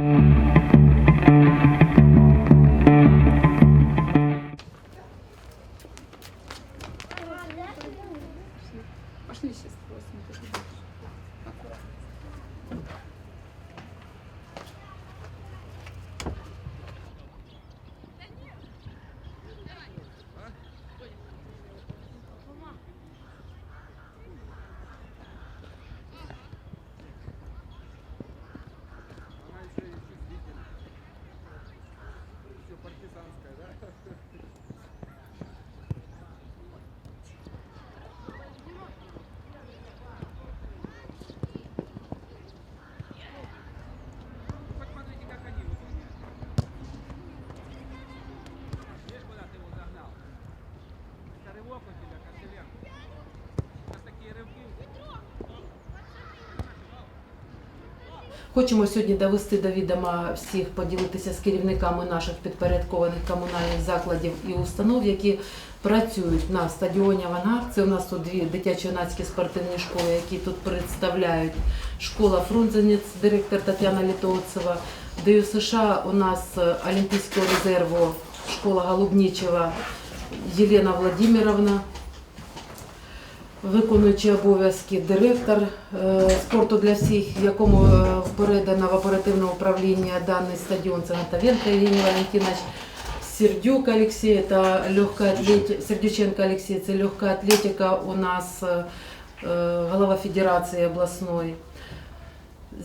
Mm-hmm. Хочемо сьогодні довести до відома всіх, поділитися з керівниками наших підпорядкованих комунальних закладів і установ, які працюють на стадіоні Авангард. Це у нас тут дві дитячо-юнацькі спортивні школи, які тут представляють школа Фрунзенець, директор Тетяна Літовцева. ДЮ США у нас е, Олімпійського резерву школа Голубнічева Єлена Владимировна виконуючий обов'язки директор е, спорту для всіх, якому е, передано в оперативне управління даний стадіон. Це Гатавенко Євгеній Валентинович, Сердюк Олексій, та легка атлетика, Сердюченко Олексій, це легка атлетика у нас е, голова Федерації обласної.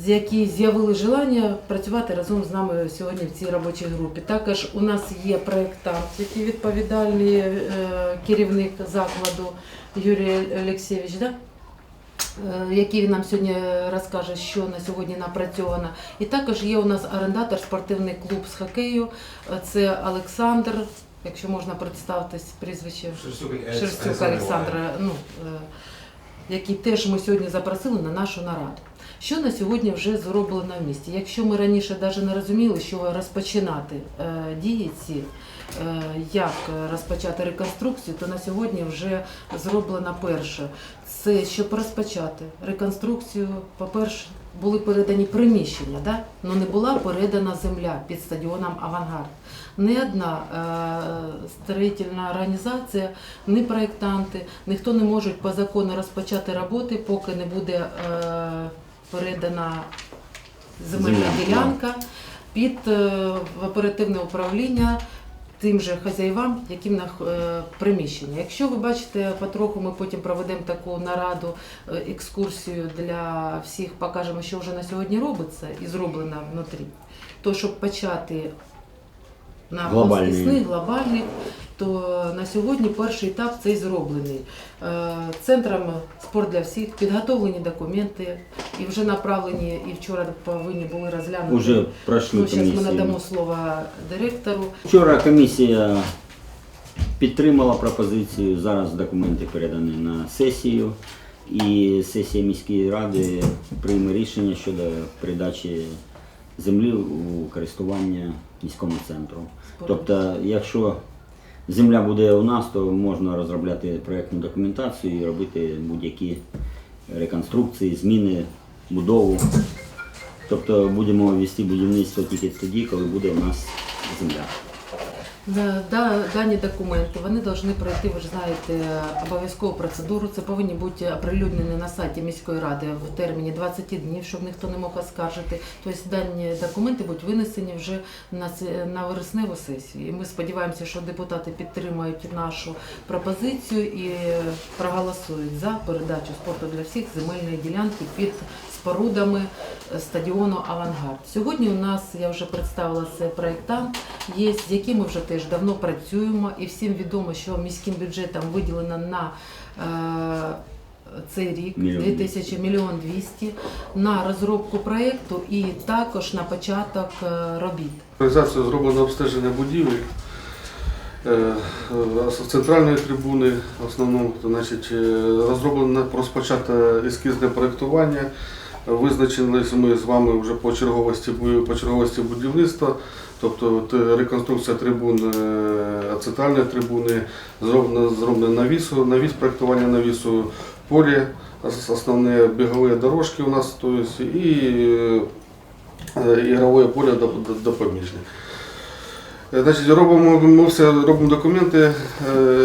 З які з'явили желання працювати разом з нами сьогодні в цій робочій групі. Також у нас є проєктант, який відповідальний е, керівник закладу Юрій Олексійович, да? Е, який нам сьогодні розкаже, що на сьогодні напрацьовано. І також є у нас орендатор спортивний клуб з хокею. Це Олександр, якщо можна представитись прізвище. Шерстюк Олександра, ну, е, який теж ми сьогодні запросили на нашу нараду. Що на сьогодні вже зроблено в місті? Якщо ми раніше навіть не розуміли, що розпочинати е, дії ці, е, як розпочати реконструкцію, то на сьогодні вже зроблено перше. Це щоб розпочати реконструкцію, по-перше, були передані приміщення, да? але не була передана земля під стадіоном Авангард. Ні одна е, строїтельна організація, ні проєктанти, ніхто не може по закону розпочати роботи, поки не буде е, передана земельна ділянка під е, оперативне управління тим же хазяївам, яким на е, приміщення. Якщо ви бачите, потроху ми потім проведемо таку нараду, е, екскурсію для всіх, покажемо, що вже на сьогодні робиться і зроблено внутрі, то щоб почати на Глобальний. глобальний. То на сьогодні перший етап цей зроблений. Е, Центром спорт для всіх підготовлені документи і вже направлені, і вчора повинні були розглянути. Уже пройшли Ну, зараз ми надамо слово директору. Вчора комісія підтримала пропозицію. Зараз документи передані на сесію. І сесія міської ради прийме рішення щодо передачі землі у користування міському центру. Тобто, якщо земля буде у нас, то можна розробляти проєктну документацію і робити будь-які реконструкції, зміни, будову. Тобто будемо вести будівництво тільки тоді, коли буде у нас земля. Да, да, дані документи вони повинні пройти, ви ж знаєте, обов'язкову процедуру. Це повинні бути оприлюднені на сайті міської ради в терміні 20 днів, щоб ніхто не мог оскаржити. Тобто дані документи будуть винесені вже на вересневу сесію. І ми сподіваємося, що депутати підтримають нашу пропозицію і проголосують за передачу спорту для всіх земельної ділянки під спорудами е, стадіону Авангард. Сьогодні у нас, я вже представила це проєктант, є, з яким ми вже теж давно працюємо, і всім відомо, що міським бюджетом виділено на е, цей рік Мільйон 2000 мільйон 200 на розробку проєкту і також на початок е, робіт. Організація зроблено обстеження будівель. З центральної трибуни в основному значить, розроблено розпочато ескізне проєктування. Визначилися ми з вами вже по черговості, по черговості будівництва, тобто е, реконструкція трибун е, центральної трибуни, зроблено, зроблено навісу, навіс, проєктування навісу, полі, основне бігові дорожки у нас, тобто, і е, ігрове поле доп- доп- допоміжне. Е, Значить, робимо, ми все робимо документи е,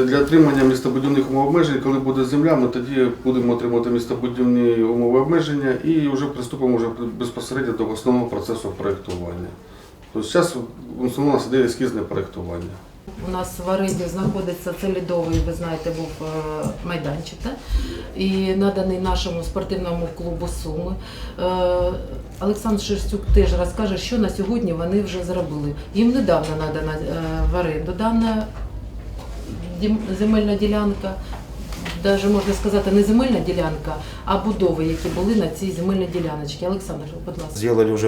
для отримання містобудівних умов обмежень. Коли буде земля, ми тоді будемо отримувати містобудівні умови обмеження і вже приступимо вже безпосередньо до основного процесу проєктування. Тобто зараз основна ідея ескізне проєктування. У нас в оренді знаходиться це лідовий, ви знаєте, був е, майданчик, так? і наданий нашому спортивному клубу Суми. Е, Олександр Шерстюк теж розкаже, що на сьогодні вони вже зробили. Їм недавно надана е, в оренду дана земельна ділянка. Навіть можна сказати, не земельна ділянка, а будови, які були на цій земельній діляночці. Олександр, будь ласка.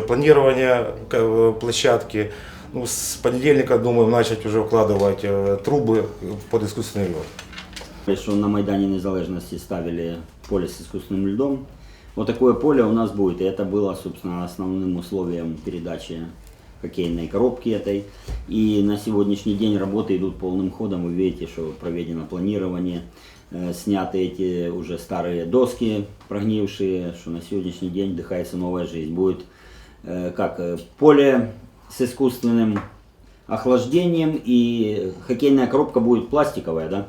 Планирование к- э, площадки. Ну, с понедельника, думаю, начать уже укладывать э, трубы под искусственный лед. Что на Майдане Незалежности ставили поле с искусственным льдом. Вот такое поле у нас будет. И это было, собственно, основным условием передачи хоккейной коробки этой. И на сегодняшний день работы идут полным ходом. Вы видите, что проведено планирование, э, сняты эти уже старые доски прогнившие, что на сегодняшний день вдыхается новая жизнь. Будет э, как поле с искусственным охлаждением и хоккейная коробка будет пластиковая, да?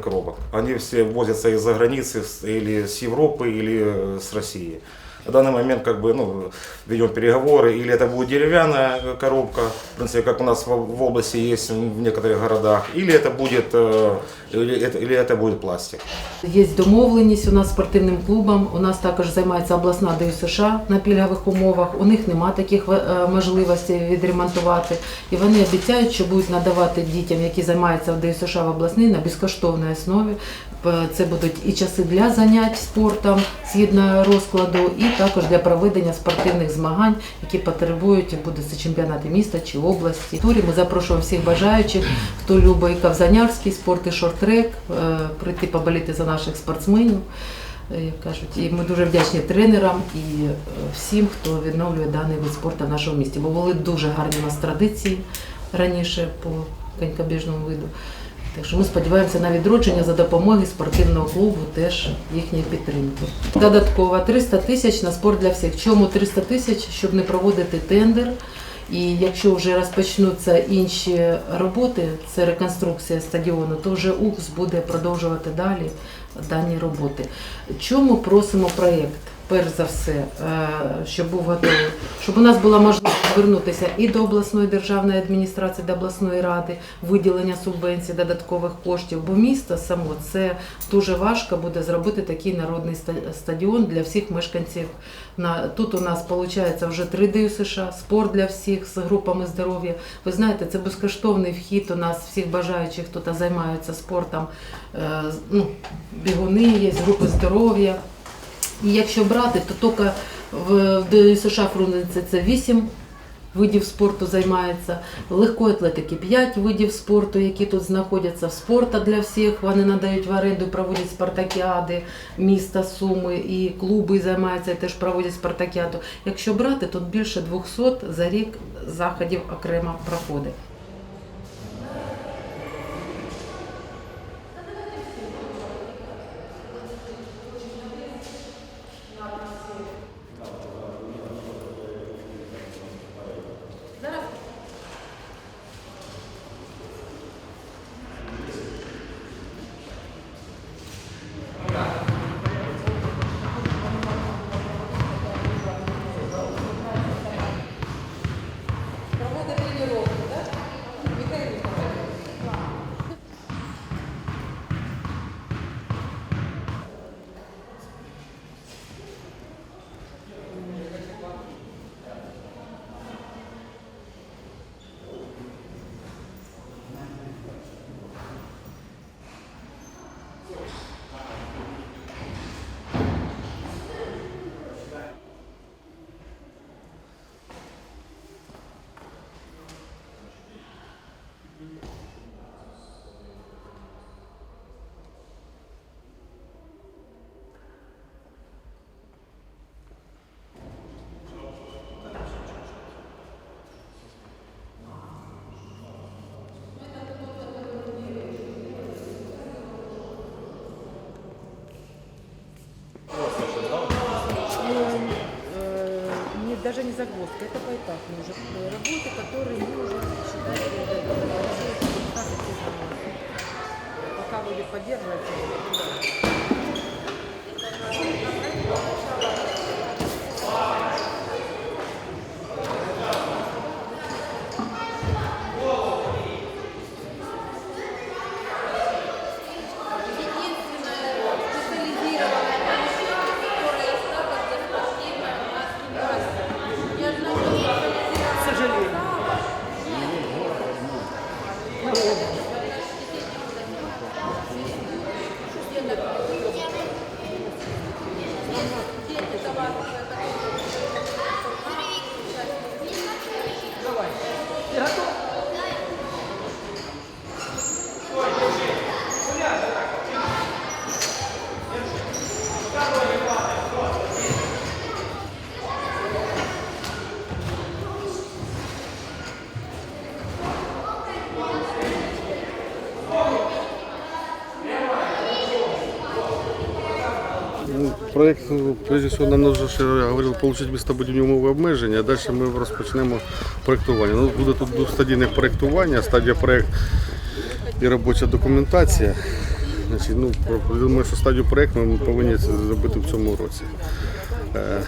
коробок. Они все возятся из-за границы или с Европы, или э, с России. На данный момент как бы ну, ведем переговоры, или это будет деревянная э, коробка, в принципе, как у нас в, в области есть в некоторых городах, или это будет, э, или это, или это будет пластик. Є домовленість у нас з спортивним клубом. У нас також займається обласна ДЮСШ на пільгових умовах. У них нема таких е, можливостей відремонтувати. І вони обіцяють, що будуть надавати дітям, які займаються в ДЮСШ в обласній, на безкоштовній основі. П- Це будуть і часи для занять спортом згідно розкладу, і також для проведення спортивних змагань, які потребують буде це чемпіонати міста чи області. Турі ми запрошуємо всіх бажаючих, хто любить і кавзанярський спорт, і шорт-трек, е, прийти поболіти за наших спортсменів. е, Як кажуть, і ми дуже вдячні тренерам і е, всім, хто відновлює даний вид спорту в нашому місті. Бо були дуже гарні у нас традиції раніше по конькобіжному виду. Так що ми сподіваємося на відродження за допомоги спортивного клубу, теж їхньої підтримки. Додатково 300 тисяч на спорт для всіх. Чому 300 тисяч? Щоб не проводити тендер. І якщо вже розпочнуться інші роботи, це реконструкція стадіону, то вже УКС буде продовжувати далі дані роботи. Чому просимо проєкт? Перш за все, е, щоб був готовий, щоб у нас була можливість звернутися і до обласної державної адміністрації, до обласної ради, виділення субвенцій, додаткових коштів. Бо місто само це дуже важко буде зробити такий народний стадіон для всіх мешканців. Тут у нас виходить вже три ДЮСШ, спорт для всіх з групами здоров'я. Ви знаєте, це безкоштовний вхід у нас всіх бажаючих, хто та займаються спортом. Е, Ну, бігуни є, групи здоров'я. І якщо брати, то тільки в в США Фрунзенці це 8 видів спорту займається, легкої атлетики 5 видів спорту, які тут знаходяться. Спорта для всіх вони надають в оренду, проводять спартакіади міста Суми і клуби займаються і теж проводять спартакіаду. Якщо брати, тут більше 200 за рік заходів окремо проходить. Даже не загвоздка, это поэтапно уже работы, которые мы уже считаем, пока будет поддерживать. К Проект, ну, прежде всього, нам нужно, ще я говорив, отримати містобудівні умови обмеження, а далі ми розпочнемо проектування. Ну, буде тут двостадійне проектування, стадія проект і робоча документація. Значить, ну, думаю, що стадію проекту ми повинні це зробити в цьому році. Е, е,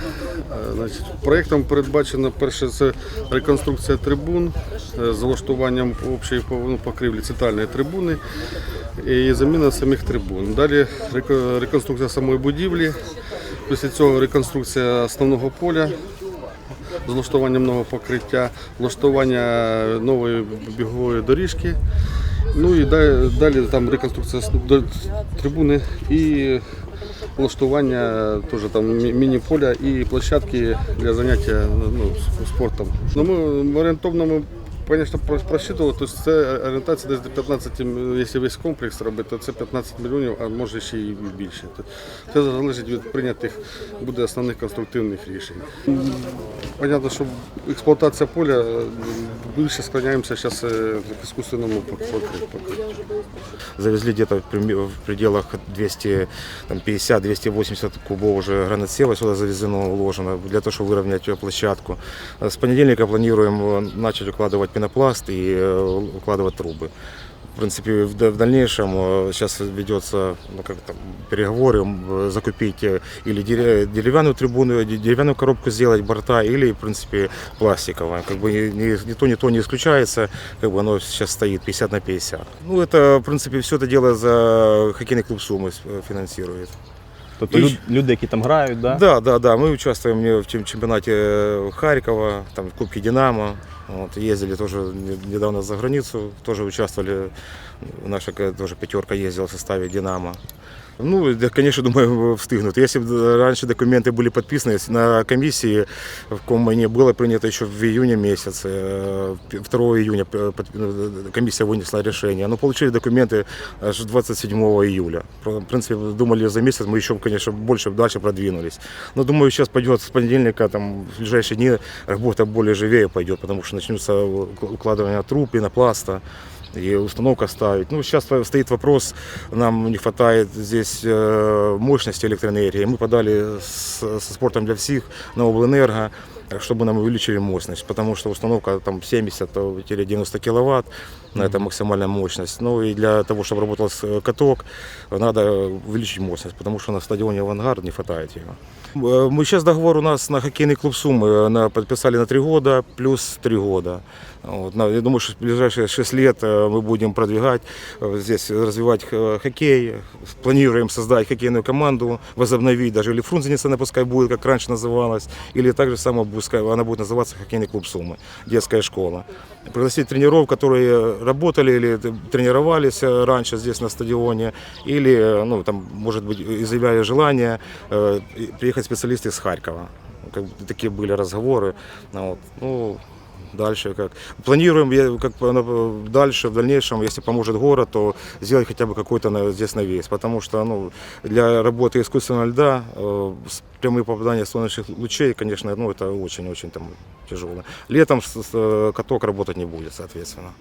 Значить, проектом передбачено перше це реконструкція трибун е, з влаштуванням общої ну, покрівлі центральної трибуни і заміна самих трибун. Далі реконструкція самої будівлі. Після цього реконструкція основного поля з влаштуванням нового покриття, влаштування нової бігової доріжки. Ну і далі, там реконструкція трибуни і влаштування теж там міні-поля і площадки для заняття ну, спортом. Ну, ми орієнтовно ми, звісно, про- просчитували, тобто це орієнтація десь до 15, м- якщо весь комплекс робити, то це 15 мільйонів, а може ще і більше. Тобто Це залежить від прийнятих буде основних конструктивних рішень. Понятно, що експлуатація поля е, більше склоняємося зараз к іскусственному покриттю. Завезли где-то в прим- в пределах 250-280 кубов уже гранатсева сюда завезено, уложено, для того, чтобы выровнять э, площадку. Э, С понедельника планируем э, начать укладывать пенопласт и э, укладывать трубы. В принципе, в, да- в дальнейшем э, сейчас ведется ну, как там, переговоры м, закупить э, или дере- деревянную трибуну, де- деревянную коробку сделать борта, или, в принципе, пластиковая. Как бы ни, ни- ни то, ни то не исключается, как бы оно сейчас стоит 50 на 50. Ну, это, в принципе, все это дело за хоккейный клуб Сумы э, финансирует. Тобто І люд, щ- люди, які там грають, да? Да, да, да. Мы участвуем в чем- чемпионате э, Харькова, там в Кубке Динамо. Вот, ездили тоже не- недавно за границу, тоже участвовали. Наша э, тоже пятерка ездила в составе Динамо. Ну, да, конечно, думаю, встигнут. Если бы раньше документы были подписаны если на комиссии, в Коммуне было принято еще в июне месяце, э, 2 июня п- под- э, комиссия вынесла решение. Но получили документы аж 27 июля. Про- В принципе, думали за месяц, мы еще, конечно, больше дальше продвинулись. Но думаю, сейчас пойдет с понедельника, там, в ближайшие дни работа более живее пойдет, потому что начнутся укладывание труб, пенопласта и установка ставить. Ну, сейчас стоит вопрос, нам не хватает здесь э, мощности электроэнергии. Мы подали с- со спортом для всех на облэнерго, э, чтобы нам увеличили мощность, потому что установка там 70-90 киловатт, на это максимальная мощность. Ну и для того, чтобы работал с- каток, надо увеличить мощность, потому что на стадионе «Авангард» не хватает его. Э, Мы сейчас договор у нас на хоккейный клуб Сумы э, на, подписали на 3 года плюс 3 года. Вот, на- я думаю, что в ближайшие 6 лет э, мы будем продвигать э, здесь, развивать э, хоккей. Планируем создать хоккейную команду, возобновить, даже или Фрунзенница, пускай будет, как раньше называлась, или так же само пускай она будет называться хоккейный клуб Сумы, детская школа. Пригласить тренеров, которые работали или т- тренировались э, раньше здесь на стадионе, или, э, ну, там, может быть, изъявляли желание э, и приехать специалисты из Харькова. Как бы такие были разговоры. Ну, вот. Ну, дальше как. Планируем я, как бы, на- дальше, в дальнейшем, если поможет город, то сделать хотя бы какой-то на- здесь навес. Потому что ну, для работы искусственного льда э, с- прямые попадания солнечных лучей, конечно, ну, это очень-очень там тяжело. Летом с- с- каток работать не будет, соответственно.